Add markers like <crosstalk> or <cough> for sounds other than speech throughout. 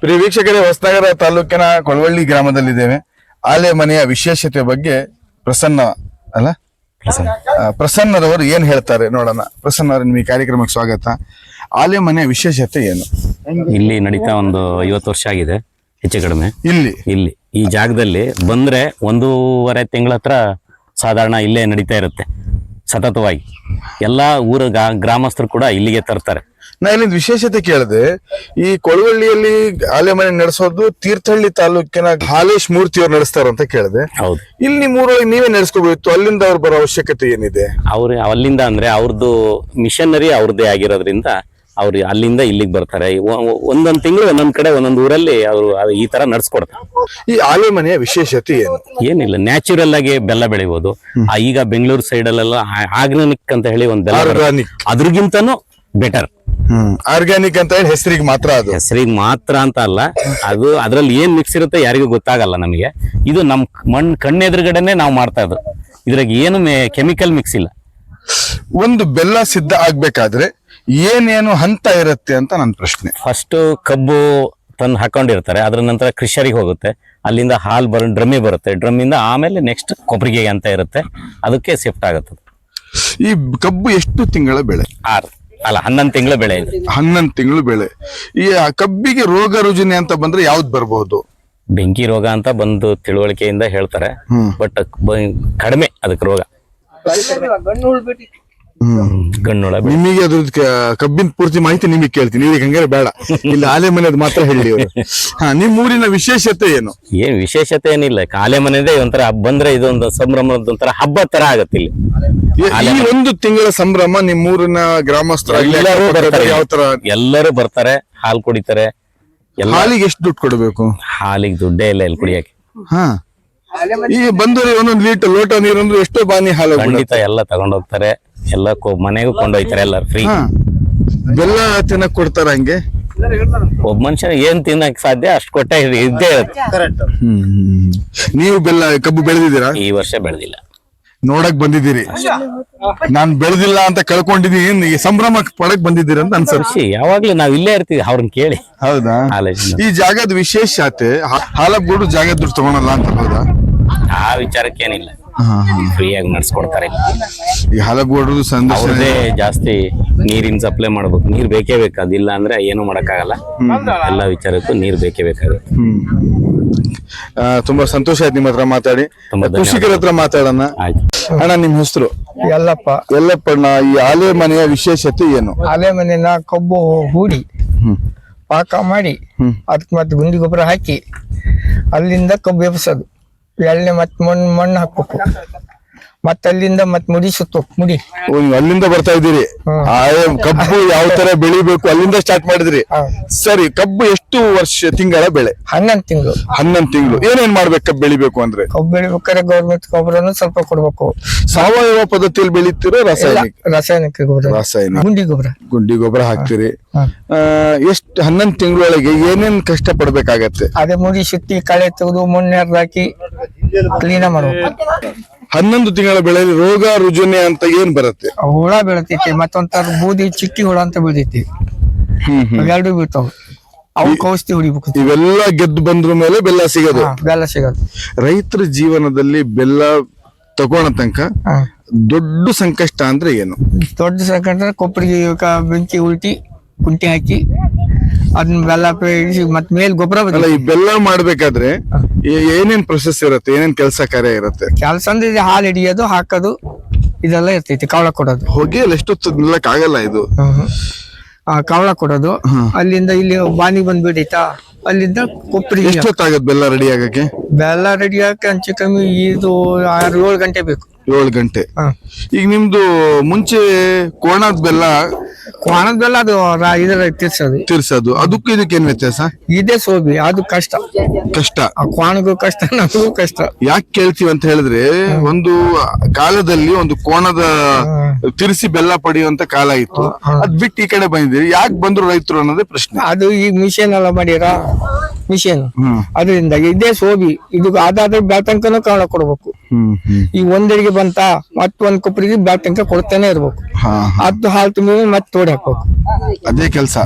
ಪ್ರಿಯ ವೀಕ್ಷಕರೇ ಹೊಸನಗರ ತಾಲೂಕಿನ ಕೊಳವಳ್ಳಿ ಗ್ರಾಮದಲ್ಲಿದ್ದೇವೆ. ಆಲೆ ಮನೆಯ ವಿಶೇಷತೆ ಬಗ್ಗೆ ಪ್ರಸನ್ನ ಅಲ್ಲ? ಆ, ಪ್ರಸನ್ನರವರು ಏನ್ ಹೇಳ್ತಾರೆ ನೋಡೋಣ. ಪ್ರಸನ್ನ ಅವರೇ ನಿಮಗೆ ಕಾರ್ಯಕ್ರಮಕ್ಕೆ ಸ್ವಾಗತ. ಆಲೆ ಮನೆಯ ವಿಶೇಷತೆ ಏನು? ಇಲ್ಲಿ ನಡೀತಾ ಒಂದು ಐವತ್ತು ವರ್ಷ ಆಗಿದೆ ಹೆಚ್ಚು ಕಡಿಮೆ. ಇಲ್ಲಿ? ಇಲ್ಲಿ. ಈ ಜಾಗದಲ್ಲಿ ಬಂದ್ರೆ ಒಂದೂವರೆ ತಿಂಗಳ ಹತ್ರ ಸಾಧಾರಣ ಇಲ್ಲೇ ನಡೀತಾ ಇರುತ್ತೆ ಸತತವಾಗಿ. ಎಲ್ಲ ಊರ ಗಾ- ಗ್ರಾಮಸ್ಥರು ಕೂಡ ಇಲ್ಲಿಗೆ ತರ್ತಾರೆ. ನಾ ಇಲ್ಲಿಂದ ವಿಶೇಷತೆ ಕೇಳಿದೆ ಈ ಕೊಳವಳ್ಳಿಯಲ್ಲಿ ಆಲೆ ಮನೆ ನಡೆಸೋದು ತೀರ್ಥಹಳ್ಳಿ ತಾಲೂಕಿನ ಹಾಲೇಶ್ ಮೂರ್ತಿ ಅವ್ರು ನಡೆಸ್ತಾರ ಅಂತ ಕೇಳಿದೆ. ಹೌದು. ಇಲ್ಲಿ ನಿಮ್ಮ ಊರೊಳಗೆ ನೀವೇ ನಡೆಸ್ಕೋಬೇಕು ಅಲ್ಲಿಂದ ಅವ್ರು ಬರೋ ಅವಶ್ಯಕತೆ ಏನಿದೆ? ಅವ್ರ ಅಲ್ಲಿಂದ ಅಂದ್ರೆ ಅವ್ರದ್ದು ಮಿಷನರಿ ಅವ್ರದ್ದೇ ಆಗಿರೋದ್ರಿಂದ ಅವ್ರು ಅಲ್ಲಿಂದ ಇಲ್ಲಿಗೆ ಬರ್ತಾರೆ. ಒ- ಒಂದೊಂದ್ ತಿಂಗಳು ಒಂದೊಂದ್ ಕಡೆ ಒಂದೊಂದ್ ಊರಲ್ಲಿ ಅವರು ಈ ತರ ನಡ್ಸ್ಕೊಡ್ತಾರೆ. ಈ ಆಲೆ ಮನೆಯ ವಿಶೇಷತೆ ಏನು? ಏನಿಲ್ಲ ನ್ಯಾಚುರಲ್ ಆಗಿ ಬೆಲ್ಲ ಬೆಳಿಬಹುದು ಈಗ ಬೆಂಗಳೂರು ಸೈಡ್ ಅಲ್ಲೆಲ್ಲ ಆರ್ಗಾನಿಕ್ ಅಂತ ಹೇಳಿ ಒಂದ್ ಬೆಲ್ಲ ಬರುತ್ತೆ. ಆರ್ಗಾನಿಕ್ ಅದ್ರಗಿಂತನೂ ಬೆಟರ್ ಆರ್ಗ್ಯಾನಿಕ್ ಅಂತ ಹೇಳಿ ಹೆಸರಿಗೆ ಮಾತ್ರ ಅದು. ಹೆಸರಿಗೆ ಮಾತ್ರ ಅಂತ ಅಲ್ಲ ಅದು ಅದ್ರಲ್ಲಿ ಏನ್ ಮಿಕ್ಸ್ ಇರುತ್ತೆ ಯಾರಿಗೂ ಗೊತ್ತಾಗಲ್ಲ ನಮಗೆ. ಇದು ನಮ್ ಮಣ್ ಕಣ್ಣೆದುರುಗಡೆನೆ ನಾವು ಮಾಡ್ತಾ ಇದ್ರು ಇದ್ರಾಗ ಏನು ಕೆಮಿಕಲ್ ಮಿಕ್ಸ್ ಇಲ್ಲ. ಒಂದು ಬೆಲ್ಲ ಸಿದ್ಧ ಆಗ್ಬೇಕಾದ್ರೆ ಏನೇನು ಹಂತ ಇರುತ್ತೆ ಅಂತ ನನ್ನ ಪ್ರಶ್ನೆ. ಫಸ್ಟ್ ಕಬ್ಬು ತಂದು ಹಾಕೊಂಡಿರ್ತಾರೆ ಅದ್ರ ನಂತರ ಕೃಷರಿಗೆ ಹೋಗುತ್ತೆ ಅಲ್ಲಿಂದ ಹಾಲು ಬರ ಡ್ರಮ್ಮಿ ಬರುತ್ತೆ ಡ್ರಮ್ಮಿಂದ ಆಮೇಲೆ ನೆಕ್ಸ್ಟ್ ಕೊಬ್ಬರಿಗೆ ಅಂತ ಇರುತ್ತೆ ಅದಕ್ಕೆ ಶಿಫ್ಟ್ ಆಗುತ್ತೆ ಈ ಕಬ್ಬು ಎಷ್ಟು ತಿಂಗಳ ಬೆಳೆ? ಆರು. ಅಲ್ಲ ಹನ್ನೊಂದು ತಿಂಗಳು ಬೆಳೆ. ಇದು ಹನ್ನೊಂದು ತಿಂಗಳು ಬೆಳೆ. ಈ ಕಬ್ಬಿಗೆ ರೋಗ ರುಜಿನ ಅಂತ ಬಂದ್ರೆ ಯಾವ್ದು ಬರಬಹುದು? ಬೆಂಕಿ ರೋಗ ಅಂತ ಬಂದು ತಿಳುವಳಿಕೆಯಿಂದ ಹೇಳ್ತಾರೆ. ಬಟ್ ಕಡಿಮೆ ಅದಕ್ಕೆ ರೋಗ. ಗಣ್ಣುಳ. ನಿಮಗೆ ಅದ್ರದ್ದು ಕ- ಕಬ್ಬಿನ ಪೂರ್ತಿ ಮಾಹಿತಿ ನಿಮಗೆ ಕೇಳ್ತೀನಿ. ನೀವು ಹಂಗಾರೆ ಬೇಡ. ಇಲ್ಲಿ ಆಲೆ ಮನೆಯದು ಮಾತ್ರ ಹೇಳಿ. ಹಾ ನಿಮ್ ಊರಿನ ವಿಶೇಷತೆ ಏನು? ಏನ್ ವಿಶೇಷತೆ ಏನಿಲ್ಲ. ಆಲೆ ಮನೆದೇ ಒಂಥರ ಬಂದ್ರೆ ಇದೊಂದು ಸಂಭ್ರಮದ ಒಂಥರ ಹಬ್ಬ ತರ ಆಗತ್ತೆ ಇಲ್ಲಿ. ಈ- ಈ ಒಂದು ತಿಂಗಳ ಸಂಭ್ರಮ ನಿಮ್ಮ ಊರಿನ ಗ್ರಾಮಸ್ಥರಾಗ್ಲಿ ಎಲ್ಲರೂ ಬರ್ತಾರೆ. ಯಾವ ತರ? ಎಲ್ಲರೂ ಬರ್ತಾರೆ. ಹಾಲು ಕುಡಿತಾರೆ. ಹಾಲಿಗೆ ಎಷ್ಟು ದುಡ್ಡು ಕೊಡಬೇಕು? ಹಾಲಿಗೆ ದುಡ್ಡೇ ಇಲ್ಲ ಇಲ್ಲಿ ಕುಡಿಯಕ್ಕೆ. ಹಾ. ಈಗ ಬಂದವರೆ ಒಂದೊಂದು ಲೀಟರ್ ಲೋಟ ನೀರು ಅಂದ್ರೆ ಎಷ್ಟೋ ಬಾನಿ ಹಾಲು. ಖಂಡಿತ ಎಲ್ಲ ತಗೊಂಡೋಗ್ತಾರೆ. ಎಲ್ಲ ಕೊ- ಮನೆಗೂ ಕೊಂಡೊಯ್ತಾರೆ ಎಲ್ಲರೂ ಫ್ರೀ ಹಾ. ಬೆಲ್ಲ ತಿನ್ನಕ್ ಕೊಡ್ತಾರ ಹಂಗೆ? ಒಬ್ಬ ಮನುಷ್ಯ ಏನ್ ತಿನ್ನಕ್ ಸಾಧ್ಯ ಅಷ್ಟು ಕೊಟ್ಟೆ ಇದ್ದೇ ಇರುತ್ತೆ. ನೀವು ಬೆಲ್ಲ ಕಬ್ಬು ಬೆಳೆದಿದ್ದೀರಾ? ಈ ವರ್ಷ ಬೆಳೆದಿಲ್ಲ. ನೋಡಕ್ ಬಂದಿದ್ದೀರಿ. ನಾನ್ ಬೆಳೆದಿಲ್ಲ ಅಂತ ಕಳ್ಕೊಂಡಿದೀನಿ ಈ ಸಂಭ್ರಮ ಪಡಕ್ ಬಂದಿದ್ದೀರಿ ಅಂತ ಅನ್ಸರ್ ಖುಷಿ ಯಾವಾಗ್ಲೂ ನಾವ್ ಇಲ್ಲೇ ಇರ್ತೀವಿ ಅವ್ರನ್ನ ಕೇಳಿ. ಹೌದಾ? ಕಾಲೇಜಿನ ಈ ಜಾಗದ ವಿಶೇಷತೆ ಹಾಲಗೂಡು ಜಾಗ ದುಡ್ಡು ತಗೊಳಲ್ಲ ಅಂತ ಹೌದಾ? ಆ ವಿಚಾರಕ್ಕೇನಿಲ್ಲ. ಫ್ರೀಯಾಗಿ ನಡ್ಸ್ಕೊಡ್ತಾರೆ. ಇಲ್ಲಿ. ಈ ಹಾಲಬ್ಗೂಡು ಸಂದರ್ಶನ ಅವ್ರದೇ ಜಾಸ್ತಿ ನೀರಿನ ಸಪ್ಲೈ ಮಾಡ್ಬೇಕು. ನೀರ್ ಬೇಕೇ ಬೇಕು. ಅದಿಲ್ಲ ಅಂದ್ರೆ ಏನು ಮಾಡಕ್ಕಾಗಲ್ಲ. ಎಲ್ಲ ವಿಚಾರಕ್ಕೂ ನೀರ್ ಬೇಕೇ ಬೇಕಾಗುತ್ತೆ. ಹ್ಮ್. ಆ, ತುಂಬಾ ಸಂತೋಷ ಆಯ್ತು ನಿಮ್ಮ ಹತ್ರ ಮಾತಾಡಿ. ತುಂಬಾ ಕೃಷಿಕರ ಹತ್ರ ಮಾತಾಡೋಣ. ಆಯ್ತು. ಅಣ್ಣ ನಿಮ್ ಹೆಸರು? ಎಲ್ಲಪ್ಪ ಎಲ್ಲಪ್ಪಣ್ಣ ಈ ಆಲೆ ಮನೆಯ ವಿಶೇಷತೆ ಏನು? ಆಲೆ ಮನೆನ ಕಬ್ಬು ಹೂಡಿ ಹ್ಮ್. ಪಾಕ ಮಾಡಿ ಹ್ಮ್. ಅದಕ್ಕೆ ಮತ್ತೆ ಗುಂಡಿ ಗೊಬ್ಬರ ಹಾಕಿ ಅಲ್ಲಿಂದ ಕಬ್ಬು ಎಬ್ಸೋದು. ಎಳ್ಳೆ ಮತ್ತೆ ಮಣ್ಣು ಮಣ್ಣು ಹಾಕ್ಬೇಕು ಮತ್ತೆ ಅಲ್ಲಿಂದ ಮತ್ತೆ ಮುಡಿ. ಸುತ್ತು ಮುಡಿ ಅಲ್ಲಿಂದ ಬರ್ತಾ ಇದ್ದೀರಿ? ಆ ಕಬ್ಬು ಯಾವ ತರ ಬೆಳಿಬೇಕು? ಅಲ್ಲಿಂದ ಸ್ಟಾರ್ಟ್ ಮಾಡಿದ್ರಿ? ಸರಿ ಕಬ್ಬು ಎಷ್ಟು ವರ್ಷ ತಿಂಗಳ ಬೆಳೆ? ಹನ್ನೊಂದು ತಿಂಗಳು. ಹನ್ನೊಂದು ತಿಂಗಳು. ಏನೇನ್ ಮಾಡ್ಬೇಕು ಕಬ್ಬು ಬೆಳಿಬೇಕು ಅಂದ್ರೆ? ಕಬ್ಬು ಬೆಳಿಬೇಕಾದ್ರೆ ಗೌರ್ಮೆಂಟ್ ಗೊಬ್ಬರನು ಸ್ವಲ್ಪ ಕೊಡ್ಬೇಕು. ಸಾವಯವ ಪದ್ಧತಿಯಲ್ಲಿ ಬೆಳಿತೀರೋ ರಾಸಾಯನಿಕ? ರಾಸಾಯನಿಕ ಗೊಬ್ಬರ. ರಾಸಾಯನಿಕ. ಗುಂಡಿ ಗೊಬ್ಬರ. ಗುಂಡಿ ಗೊಬ್ಬರ ಹಾಕ್ತೀರಿ. ಎಷ್ಟು ಹನ್ನೊಂದು ತಿಂಗಳೊಳಗೆ ಏನೇನ್ ಕಷ್ಟ ಪಡ್ಬೇಕಾಗತ್ತೆ ಅದೇ ಮುಡಿ ಸುತ್ತಿ ಕಳೆ ತೆಗೆದು ಮಣ್ಣು ಹಾಕಿ ಕ್ಲೀನ ಮಾಡ್ಬೇಕು. ಹನ್ನೊಂದು ತಿಂಗಳ ಬೆಳೆಯಲ್ಲಿ ರೋಗ ರುಜುನೆ ಅಂತ ಏನ್ ಬರುತ್ತೆ? ಹುಳ ಬೆಳತೈತಿ ಮತ್ತೊಂಥರ ಬೂದಿ ಚಿಕ್ಕಿ ಹುಳ ಅಂತ ಬೆಳ್ದೈತಿ ಎರಡು ಬೀಳ್ತಾವ. ಅವಕ್ಕೆ ಔಷಧಿ ಹೊಡಿಬೇಕು. ಇವೆಲ್ಲ ಗೆದ್ದು ಬಂದ್ರ ಮೇಲೆ ಬೆಲ್ಲ ಸಿಗೋದು. ಬೆಲ್ಲ ಸಿಗೋದು. ರೈತರ ಜೀವನದಲ್ಲಿ ಬೆಲ್ಲ ತಗೋಣ ತನಕ. ದೊಡ್ಡ ಸಂಕಷ್ಟ ಅಂದ್ರೆ ಏನು? ದೊಡ್ಡ ಸಂಕಷ್ಟ ಕೊಪ್ಪರಿಗೆ ಕ- ಬೆಂಕಿ ಉಲ್ಟಿ ಕುಂಟಿ ಹಾಕಿ ಅದನ್ನ ಬೆಲ್ಲ ಇಳಿಸಿ ಮತ್ ಮೇಲ್ ಗೊಬ್ಬರ ಅಲ್ಲ ಈ ಬೆಲ್ಲ ಮಾಡ್ಬೇಕಾದ್ರೆ ಏ- ಏನೇನ್ ಪ್ರೊಸೆಸ್ ಇರುತ್ತೆ? ಏನೇನ್ ಕೆಲಸ ಕಾರ್ಯ ಇರುತ್ತೆ? ಕೆಲಸ ಅಂದ್ರೆ ಇದು ಹಾಲು ಹಿಡಿಯೋದು ಹಾಕೋದು ಇದೆಲ್ಲ ಇರ್ತೈತಿ ಕವಳ ಕೊಡೋದು. ಹೋಗಿ ಎಷ್ಟೊತ್ತು ನಿಲ್ಲಕ್ ಆಗಲ್ಲ ಇದು ಆ ಕವಳ ಕೊಡೋದು. ಅಲ್ಲಿಂದ ಇಲ್ಲಿ ಬಾನಿ ಬಂದ್ಬಿಡೈತಾ? ಅಲ್ಲಿಂದ ಕೊಪ್ಪರಿಗೆ ಎಷ್ಟೊತ್ತಾಗತ್ ಬೆಲ್ಲ ರೆಡಿ ಆಗಕ್ಕೆ? ಬೆಲ್ಲ ರೆಡಿ ಆಗಕ್ಕೆ ಅಂಚೆ ಕಮ್ಮಿ ಇದು ಆರು ಏಳು ಗಂಟೆ ಬೇಕು. ಏಳು ಗಂಟೆ. ಈಗ ನಿಮ್ದು ಮುಂಚೆ ಕೋಣದ ಬೆಲ್ಲ ಕೋಣದ ಬೆಲ್ಲ ಅದು ರಾ- ಇದ್ರ ತಿರ್ಸೋದು. ತಿರ್ಸೋದು. ಅದಕ್ಕೂ ಇದಕ್ಕೆ ಏನ್ ವ್ಯತ್ಯಾಸ? ಇದೇ ಸೋಬಿ ಅದು ಕಷ್ಟ. ಕಷ್ಟ. ಆ ಕ್ವಾಣಗೂ ಕಷ್ಟ ನಮಗೂ ಕಷ್ಟ. ಯಾಕೆ ಕೇಳ್ತೀವಿ ಅಂತ ಹೇಳಿದ್ರೆ ಒಂದು ಕಾಲದಲ್ಲಿ ಒಂದು ಕೋಣದ ತಿರ್ಸಿ ಬೆಲ್ಲ ಪಡೆಯುವಂತ ಕಾಲ ಇತ್ತು. ಅದ್ ಬಿಟ್ಟು ಈ ಕಡೆ ಬಂದಿದ್ದೀರಿ. ಯಾಕೆ ಬಂದ್ರು ರೈತರು ಅನ್ನೋದೇ ಪ್ರಶ್ನೆ. ಅದು ಈಗ ಮಿಷನ್ ಎಲ್ಲ ಮಾಡ್ಯಾರ ಮಿಷನ್. ಅದರಿಂದ ಇದೇ ಸೋಬಿ. ಇದು ಅದಾದ್ರೆ ಬೆಳ್ತಂಕನೂ ಕಾರಣ ಕೊಡ್ಬೇಕು. ಈ ಒಂದರಿಗೆ ಬಂತ ಮತ್ತ ಒಂದ್ ಕೊಬ್ಬರಿಗೆ ಬೆಳ್ತಂಕ ಕೊಡ್ತಾನೆ ಇರ್ಬೇಕು. ಹಾ ಹಾ. ಅದು ಹಾಲು ತುಂಬಿ ಮತ್ತೆ ತೋಡಿ ಹಾಕ್ಬೇಕು. ಅದೇ ಕೆಲಸ.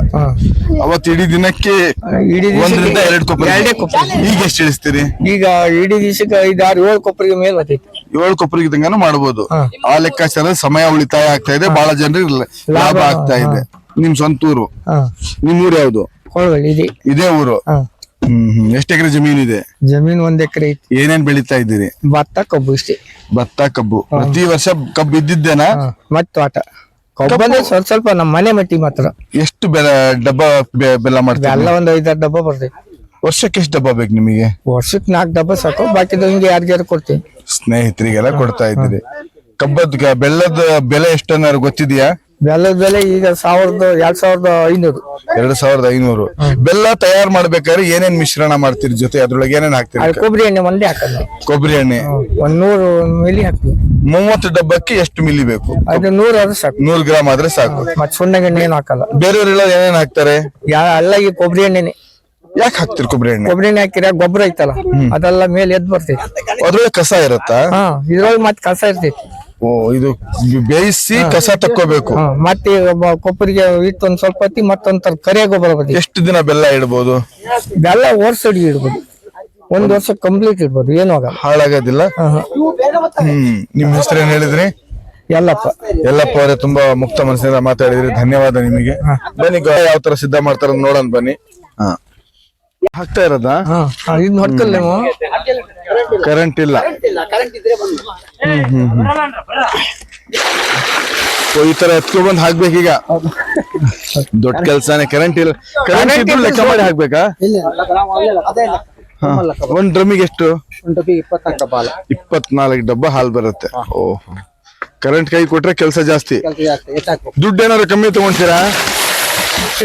ಅವತ್ತು ಇಡೀ ದಿನಕ್ಕೆ ಒಂದರಿಂದ ಎರಡು ಕೊಬ್ಬರಿ ಎರಡೇ ಕೊಬ್ಬರಿ. ಈಗ ಎಷ್ಟು ಇಳಿಸ್ತೀರಿ ಈಗ ಇಡೀ ದಿವಸಕ್ಕೆ ಐದಾರು ಏಳು ಕೊಬ್ಬರಿಗೆ ಮೇಲೆ ಬರ್ತೈತಿ. ಏಳು ಕೊಬ್ಬರಿಗೆ ಇದ್ದಂಗನು ಮಾಡಬಹುದು. ಆ ಲೆಕ್ಕಾಚಾರ ಸಮಯ ಉಳಿತಾಯ ಆಗ್ತಾ ಇದೆ. ಬಹಳ ಜನರಿಗೆ ಲಾಭ ಆಗ್ತಾ ಇದೆ. ನಿಮ್ ಸ್ವಂತ ಊರು. ನಿಮ್ ಊರು ಯಾವ್ದು? ಇದೆ. ಇದೇ ಊರು. ಹ್ಮ್ ಹ್ಮ್ ಎಷ್ಟು ಎಕರೆ ಜಮೀನ್ ಇದೆ? ಜಮೀನ್ ಒಂದ್ ಎಕರೆ ಐತಿ. ಏನೇನ್ ಬೆಳಿತಾ ಇದ್ದೀರಿ? ಭತ್ತ ಕಬ್ಬು ಇಷ್ಟೇ. ಭತ್ತ ಕಬ್ಬು. ಪ್ರತಿ ವರ್ಷ ಕಬ್ಬು ಇದ್ದಿದ್ದೇನಾ ಮತ್ ತೋಟ. ಸ್ವಲ್ಪ ಸ್ವಲ್ಪ ನಮ್ಮ ಮನೆ ಮಟ್ಟಿ ಮಾತ್ರ. ಎಷ್ಟು ಬೆಲ್ಲ ಡಬ್ಬ ಬೆ- ಬೆಲ್ಲ ಮಾಡ್ತೀವಿ ಎಲ್ಲ ಒಂದ್ ಐದಾರು ಡಬ್ಬ ಬರ್ತೈತಿ. ವರ್ಷಕ್ಕೆ ಎಷ್ಟು ಡಬ್ಬ ಬೇಕು ನಿಮಗೆ? ವರ್ಷಕ್ಕೆ ನಾಲ್ಕು ಡಬ್ಬ ಸಾಕು ಬಾಕಿದ ಹಿಂಗೆ ಯಾರಿಗಾರು ಕೊಡ್ತೀವಿ. ಸ್ನೇಹಿತರಿಗೆಲ್ಲ ಕೊಡ್ತಾ ಇದ್ದೀರಿ. ಕಬ್ಬದ್ ಬೆಲ್ಲದ ಬೆಲೆ ಎಷ್ಟನ್ನಾರು ಗೊತ್ತಿದ್ಯಾ ಬೆಲ್ಲದ ಬೆಲೆ ಈಗ ಸಾವಿರದ ಎರಡ್ ಸಾವಿರದ ಐನೂರು. ಎರಡ್ ಸಾವಿರದ ಐನೂರು. ಬೆಲ್ಲ ತಯಾರು ಮಾಡ್ಬೇಕಾದ್ರೆ ಏನೇನ್ ಮಿಶ್ರಣ ಮಾಡ್ತೀರಿ ಜೊತೆ? ಅದ್ರೊಳಗೆ ಏನೇನ್ ಹಾಕ್ತೀರಿ ಅದು ಕೊಬ್ಬರಿ ಎಣ್ಣೆ ಒಂದೇ ಹಾಕೋದು ಕೊಬ್ಬರಿ ಎಣ್ಣೆ. ಒಂದ್ ನೂರು ಮಿಲಿ ಹಾಕ್ತೀವಿ. ಮೂವತ್ತು ಡಬ್ಬಕ್ಕೆ ಎಷ್ಟು ಮಿಲಿ ಬೇಕು? ಅದು ನೂರು ಆದ್ರೆ ಸಾಕು. ನೂರ್ ಗ್ರಾಮ್ ಆದ್ರೆ ಸಾಕು. ಮತ್ತೆ ಸುಣ್ಣ ಎಣ್ಣೆ ಏನು ಹಾಕಲ್ಲ. ಬೇರೆಯವರೆಲ್ಲ ಏನೇನ್ ಹಾಕ್ತಾರೆ? ಯಾ ಎಲ್ಲ ಈ ಕೊಬ್ಬರಿ ಎಣ್ಣೆನೆ. ಯಾಕೆ ಹಾಕ್ತಿರಿ ಕೊಬ್ಬರಿ ಎಣ್ಣೆ? ಕೊಬ್ಬರಿ ಎಣ್ಣೆ ಹಾಕಿರ ಗೊಬ್ಬರ ಐತಲ್ಲ ಅದೆಲ್ಲ ಮೇಲೆ ಎದ್ದು ಬರ್ತೈತಿ. ಅದ್ರೊಳಗೆ ಕಸ ಇರುತ್ತಾ? ಹಾ ಇದ್ರೊಳಗೆ ಮತ್ತೆ ಕಸ ಇರ್ತೈತಿ. ಓ ಇದು ಬೇಯಿಸಿ ಕಸ ತಕ್ಕೋಬೇಕು. ಹಾ ಮತ್ತೆ ಒಬ್ಬ ಕೊಬ್ಬರಿಗೆ ಇಟ್ಟು ಒಂದ್ ಸ್ವಲ್ಪ ಹೊತ್ತಿ ಮತ್ತೊಂದ್ ಕರಿಯ ಗೊಬ್ಬರ ಬರ್ತೈತಿ. ಎಷ್ಟು ದಿನ ಬೆಲ್ಲ ಇಡ್ಬೋದು? ಬೆಲ್ಲ ವರ್ಷ ಅಡಿಗೆ ಇಡ್ಬೋದು. ಒಂದ್ ವರ್ಷ ಕಂಪ್ಲೀಟ್ ಇಡ್ಬೋದು ಏನು ಆಗಲ್ಲ. ಹಾಳಾಗೋದಿಲ್ಲ. ಹ್ಮ್ ನಿಮ್ ಹೆಸರು ಏನ್ ಹೇಳಿದ್ರಿ? ಎಲ್ಲಪ್ಪ ಎಲ್ಲಪ್ಪ ಅವರೇ ತುಂಬಾ ಮುಕ್ತ ಮನಸ್ಸಿನಿಂದ ಮಾತಾಡಿದ್ರಿ. ಧನ್ಯವಾದ ನಿಮಗೆ. ಬನ್ನಿ ಗ- ಯಾವ ತರ ಸಿದ್ಧ ಮಾಡ್ತಾರ ನೋಡೋಣ ಬನ್ನಿ. ಹಾ. ಹಾಕ್ತಾ ಇರೋದಾ? ಇದ್ ಕರೆಂಟ್ ಇಲ್ಲ. ಹ್ಮ್, ಹ್ಮ್, ಹ್ಮ್. ಓ, ಈ ತರ ಎತ್ಕೊ ಬಂದ್ ಹಾಕ್ಬೇಕೀಗ? ದೊಡ್ಡ ಕೆಲ್ಸಾನೆ ಕರೆಂಟ್ ಇಲ್ಲ. ಕರೆಂಟ್ ಇದ್ರು ಲೆಕ್ಕ ಮಾಡಿ ಹಾಕ್ಬೇಕಾ? ಹಾ. ಒಂದ್ ಡ್ರಮ್ಮಿಗೆ ಎಷ್ಟು? ಇಪ್ಪತ್ನಾಲ್ಕು ಡಬ್ಬ ಹಾಲು. ಇಪ್ಪತ್ನಾಲ್ಕು ಡಬ್ಬ ಹಾಲ್ ಬರುತ್ತೆ. ಓಹೋ. ಕರೆಂಟ್ ಕೈ ಕೊಟ್ರೆ ಕೆಲಸ ಜಾಸ್ತಿ. ದುಡ್ಡು ಏನಾದ್ರು ಕಮ್ಮಿ ತಗೊಂತೀರಾ?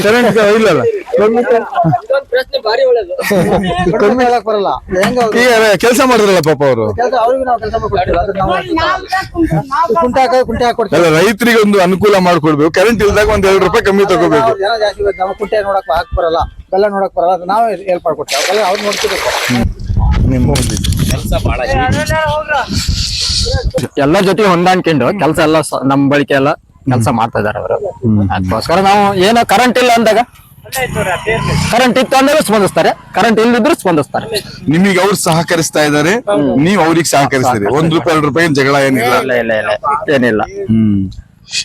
ಕರೆಂಟ್ ಇಲ್ಲಲ್ಲ ಕಮ್ಮಿ ಹೇಳಕ್ ಬರಲ್ಲ. ಈಗ ಕೆಲಸ ಮಾಡಿದ್ರಲ್ಲ ಪಾಪ ಅವರು. ಅವ್ರಿಗೆ ನಾವು ಕೆಲಸ ಮಾಡ್ಕೊಡ್ತೀವಿ. ನಾವು ಕುಂಟೆ ಹಾಕ ಕುಂಟೆ ಹಾಕೊಡ್ತೀವಿ ಅಲ್ಲ ರೈತರಿಗೆ ಒಂದು ಅನುಕೂಲ ಮಾಡ್ಕೊಡ್ಬೇಕು. ಕರೆಂಟ್ ಇಲ್ದಾಗ ಒಂದ್ ಎರಡು ರೂಪಾಯಿ ಕಮ್ಮಿ ತಗೋಬೇಕು. ಜನ ಜಾಸ್ತಿ ಇರುತ್ತೆ. ನಮ್ಮ ಕುಂಟೆ ನೋಡಕ್ ಹಾಕ್ ಬರಲ್ಲ. ಬೆಲ್ಲ ನೋಡಕ್ ಬರಲ್ಲ. ಅದು ನಾವೇ ಹೆಲ್ಪ್ ಮಾಡ್ಕೊಡ್ತೀವಿ. ಅವ್ರು ನೋಡ್ಕೋಬೇಕು. ನಿಮ್ಮ ಎಲ್ಲ ಜೊತೆ ಹೊಂದಾಣ್ಕೊಂಡು. ಕೆಲಸ ಎಲ್ಲ ಸ- ನಮ್ ಬಳಿಕೆ ಎಲ್ಲ ಕೆಲಸ ಮಾಡ್ತಾ ಇದಾರೆ ಅವರು. ಅದಕ್ಕೋಸ್ಕರ ನಾವು ಏನೋ ಕರೆಂಟ್ ಇಲ್ಲ ಅಂದಾಗ ಕರೆಂಟ್ ಇತ್ತು ಅಂದ್ರೆ ಸ್ಪಂದಿಸ್ತಾರೆ. ಕರೆಂಟ್ ಇಲ್ಲದಿದ್ರು ಸ್ಪಂದಿಸ್ತಾರೆ. ನಿಮಗೆ ಅವ್ರು ಸಹಕರಿಸ್ತಾ ಇದಾರೆ. ನೀವ್ ಅವ್ರಿಗೆ ಸಹಕರಿಸ್ತೀರಿ. ಒಂದ್ ರೂಪಾಯಿ ಎರಡು ರೂಪಾಯಿ ಜಗಳ ಏನಿಲ್ಲ. ಇಲ್ಲ ಇಲ್ಲ ಇಲ್ಲ ಏನಿಲ್ಲ. ಹ್ಮ್.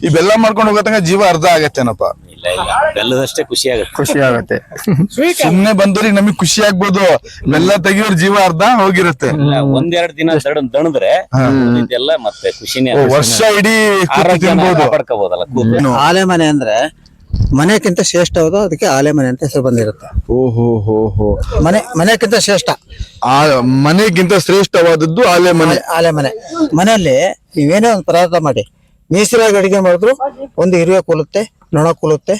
ಈ ಬೆಲ್ಲ ಮಾಡ್ಕೊಂಡು ಹೋಗತ್ತಂಗ ಜೀವ ಅರ್ಧ ಆಗತ್ತೇನಪ್ಪ? ಇಲ್ಲ ಇಲ್ಲ. ಬೆಲ್ಲದಷ್ಟೇ ಖುಷಿ ಆಗುತ್ತೆ. ಖುಷಿ ಆಗುತ್ತೆ. <laughs> ಸುಮ್ನೆ ಬಂದವ್ರಿಗೆ ನಮಗ್ ಖುಷಿ ಆಗ್ಬೋದು. ಬೆಲ್ಲ ತೆಗಿಯೋರ್ ಜೀವ ಅರ್ಧ ಹೋಗಿರುತ್ತೆ. ಒಂದೆರಡು ದಿನ ದಣ ದಣದ್ರೆ ಇದೆಲ್ಲ ಮತ್ತೆ ಖುಷಿನೇ ವರ್ಷ ಇಡೀ ಕೂತು ಆರೋಗ್ಯ ತಿನ್ಬೋದು. ಕಾಪಾಡ್ಕೋಬಹುದಲ್ಲ ಕೂತು ಏನು? ಆಲೆ ಮನೆ ಅಂದ್ರೆ ಮನೆಕ್ಕಿಂತ ಶ್ರೇಷ್ಠವಾದ ಅದಕ್ಕೆ ಆಲೆ ಮನೆ ಅಂತ ಹೆಸರು ಬಂದಿರುತ್ತೆ. ಓಹೋ ಹೋ ಹೋ. ಮನೆ ಮನೆಕ್ಕಿಂತ ಶ್ರೇಷ್ಠ. ಆ ಮನೆಗಿಂತ ಶ್ರೇಷ್ಠವಾದದ್ದು ಆಲೆ ಮನೆ. ಆಲೆ ಮನೆ. ಮನೆಯಲ್ಲಿ ನೀವೇನೋ ಒಂದು ಪದಾರ್ಥ ಮಾಡಿ ಮೀಸಲಾಗಿ ಅಡಿಗೆ ಮಾಡಿದ್ರು ಒಂದು ಇರುವೆ ಕೂಲುತ್ತೆ ನೊಣ ಕೂಲುತ್ತೆ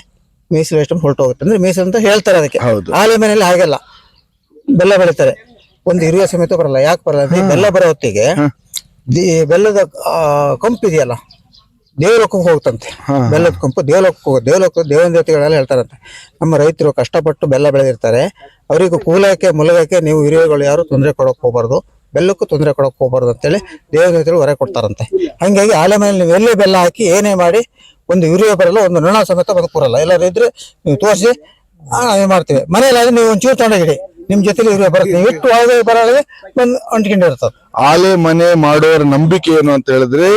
ಮೀಸಲು ಎಷ್ಟು ಹೊರಟೋಗುತ್ತೆ ಅಂದ್ರೆ ಮೀಸಲು ಅಂತ ಹೇಳ್ತಾರೆ ಅದಕ್ಕೆ. ಹೌದು. ಆಲೆ ಮನೆಯಲ್ಲಿ ಹಾಗೆಲ್ಲ. ಬೆಲ್ಲ ಬೆಳಿತಾರೆ. ಒಂದು ಇರುವೆ ಸಮೇತ ಬರಲ್ಲ ಯಾಕೆ ಬರಲ್ಲ ಅಂದ್ರೆ ಬೆಲ್ಲ ಬರೋ ಹೊತ್ತಿಗೆ ಬೆಲ್ಲದ ಆ, ಕಂಪು ಇದೆಯಲ್ಲ ದೇವಲೋಕಕ್ಕೆ ಹೋಗುತ್ತಂತೆ ಬೆಲ್ಲದ ಕಂಪು ದೇವಲೋಕಕ್ಕೆ ಹೋಗುತ್ತೆ ದೇವಲೋಕ ದೇವನ ದೇವತೆಗಳೆಲ್ಲ ಹೇಳ್ತಾರಂತೆ. ನಮ್ಮ ರೈತರು ಕಷ್ಟಪಟ್ಟು ಬೆಲ್ಲ ಬೆಳೆದಿರ್ತಾರೆ. ಅವರಿಗೂ ಕೂಲಕ್ಕೆ ಮುಲಗಕ್ಕೆ ನೀವು ಹಿರಿಯಗಳು ಯಾರು ತೊಂದರೆ ಕೊಡೋಕೆ ಹೋಗ್ಬಾರ್ದು. ಬೆಲ್ಲಕ್ಕೂ ತೊಂದರೆ ಕೊಡಕ್ ಹೋಗ್ಬಾರ್ದು ಅಂತೇಳಿ ದೇವರ ದೇವತೆಗಳು ಹೊರ ಕೊಡ್ತಾರಂತೆ. ಹಂಗಾಗಿ ಆಲೆ ಮೇಲೆ ನೀವು ಎಲ್ಲೇ ಬೆಲ್ಲ ಹಾಕಿ ಏನೇ ಮಾಡಿ ಒಂದು ಹಿರಿಯ ಬರಲ್ಲ ಒಂದು ನೊಣ ಸಮೇತ ಬದುಕೂರಲ್ಲ ಎಲ್ಲರೂ ಇದ್ರೆ ನೀವು ತೋರಿಸಿ ಇದು ಮಾಡ್ತೀವಿ. ಮನೇಲಿ ನೀವು ಒಂಚೂರು ತಗೊಂಡೋಗಿಡಿ. ನಿಮ್ ಜೊತೆಲಿ ಇವ್ರೆ ಬರುತ್ತೆ. ನೀವು ಇಟ್ಟು ಒಳಗೆ ಬರೋಳಗೆ ಬಂದು ಅಂಟ್ಕೊಂಡಿರ್ತದೆ ಆಲೆ ಮನೆ ಮಾಡೋರ ನಂಬಿಕೆ ಏನು ಅಂತ ಹೇಳಿದ್ರೆ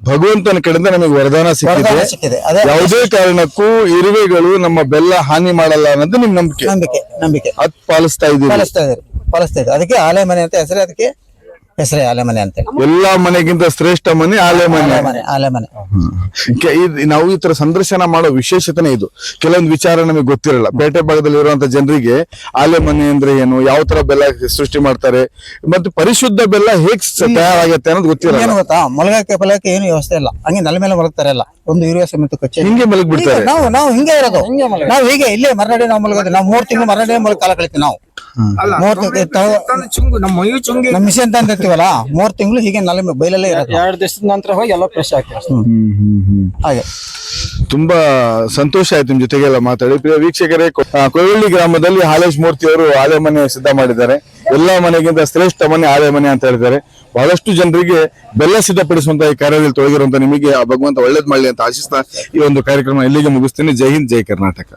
ಭಗವಂತನ ಕಡೆಯಿಂದ ನಮಗೆ ವರದಾನ ಸಿಕ್ಕಿದೆ. ಯಾವುದೇ ಕಾರಣಕ್ಕೂ ಇರುವೆಗಳು ನಮ್ಮ ಬೆಲ್ಲ ಹಾನಿ ಮಾಡಲ್ಲ ಅನ್ನೋದು ನಿಮ್ ನಂಬಿಕೆ. ನಂಬಿಕೆ ನಂಬಿಕೆ. ಅದ್ ಪಾಲಿಸ್ತಾ ಇದ್ದೀವಿ ಪಾಲಿಸ್ತಾ ಇದ್ದಾರೆ. ಪಾಲಿಸ್ತಾ ಇದ್ದಾರೆ. ಅದಕ್ಕೆ ಆಲೆ ಮನೆ ಅಂತ ಹೆಸರೇ ಅದಕ್ಕೆ ಹೆಸರೇ ಆಲೆ ಮನೆ ಅಂತ ಎಲ್ಲಾ ಮನೆಗಿಂತ ಶ್ರೇಷ್ಠ ಮನೆ ಆಲೆ ಮನೆ ಆಲೆ ಮನೆ ಆಲೆ ಮನೆ ಕೆ- ಇದ್- ನಾವು ಈ ತರ ಸಂದರ್ಶನ ಮಾಡೋ ವಿಶೇಷತೆನೇ ಇದು. ಕೆಲವೊಂದು ವಿಚಾರ ನಮಗೆ ಗೊತ್ತಿರಲ್ಲ. ಬೇಟೆ ಭಾಗದಲ್ಲಿ ಇರುವಂತ ಜನರಿಗೆ ಆಲೆ ಮನೆ ಅಂದ್ರೆ ಏನು ಯಾವ ತರ ಬೆಲ್ಲ ಸೃಷ್ಟಿ ಮಾಡ್ತಾರೆ ಮತ್ತೆ ಪರಿಶುದ್ಧ ಬೆಲ್ಲ ಹೇಗ್ ಸ- ತಯಾರಾಗತ್ತೆ ಅನ್ನೋದು ಗೊತ್ತಿರಲ್ಲ. ಏನು ಗೊತ್ತಾ? ಮೊಳಗಕ್ಕೆ ಪಲಕ್ಕೆ ಏನು ವ್ಯವಸ್ಥೆ ಇಲ್ಲ. ಹಂಗೆ ನೆಲ ಮೇಲೆ ಮಲಗ್ತಾರೆ ಎಲ್ಲ. ಒಂದು ಯೂರಿಯಾ ಸಮೇತ ಕಚ್ಚೆ. ಹಿಂಗೆ ಮಲಗ್ ಬಿಡ್ತಾರೆ ನಾವು ನಾವು ಹಿಂಗೆ ಇರೋದು. ನಾವು ಹೀಗೆ ಇಲ್ಲೇ ಮರನಾಡಿ ನಾವು ಮಲಗೋದು. ನಾವು ಮೂರ್ ತಿಂಗಳು ಮರನಾಡಿ ಮಲಗ ಕಾಲ ಕಳಿತೀವಿ ನಾವು. ಮೂರ್ ಚುಂಗು ನಮ್ಮ ಮೈ ಚುಂಗಿ ನಮ್ಮ ಮಿಷನ್ ತಂದಿರ್ತೀವಲ್ಲ ಮೂರ್ ತಿಂಗಳು ಹೀಗೆ ನಾಳೆ ಬೈಲಲ್ಲೇ ಇರೋದು. ಎರಡು ದಿವಸದ ನಂತರ ಹೋಗಿ ಎಲ್ಲ ಫ್ರೆಶ್ ಆಗ್ತದೆ ಹಾಗೆ. ತುಂಬಾ ಸಂತೋಷ ಆಯ್ತು ನಿಮ್ ಜೊತೆಗೆಲ್ಲ ಮಾತಾಡಿ. ಪ್ರಿಯ ವೀಕ್ಷಕರೇ ಕೊಳ್ಳಿ ಗ್ರಾಮದಲ್ಲಿ ಹಾಲೇಶ್ ಮೂರ್ತಿ ಅವರು ಆಲೆ ಮನೆ ಸಿದ್ಧ ಮಾಡಿದ್ದಾರೆ. ಎಲ್ಲಾ ಮನೆಗಿಂತ ಶ್ರೇಷ್ಠ ಮನೆ ಆದಾಯ ಮನೆ ಅಂತ ಹೇಳ್ತಾರೆ. ಬಹಳಷ್ಟು ಜನರಿಗೆ ಬೆಲ್ಲ ಸಿದ್ಧಪಡಿಸುವಂತ ಈ ಕಾರ್ಯದಲ್ಲಿ ತೊಡಗಿರುವಂತ ನಿಮಗೆ ಆ ಭಗವಂತ ಒಳ್ಳೇದ್ ಮಾಡಲಿ ಅಂತ ಆಶಿಸ್ತಾ ಈ ಒಂದು ಕಾರ್ಯಕ್ರಮ ಇಲ್ಲಿಗೆ ಮುಗಿಸ್ತೀನಿ. ಜೈ ಹಿಂದ್, ಜೈ ಕರ್ನಾಟಕ.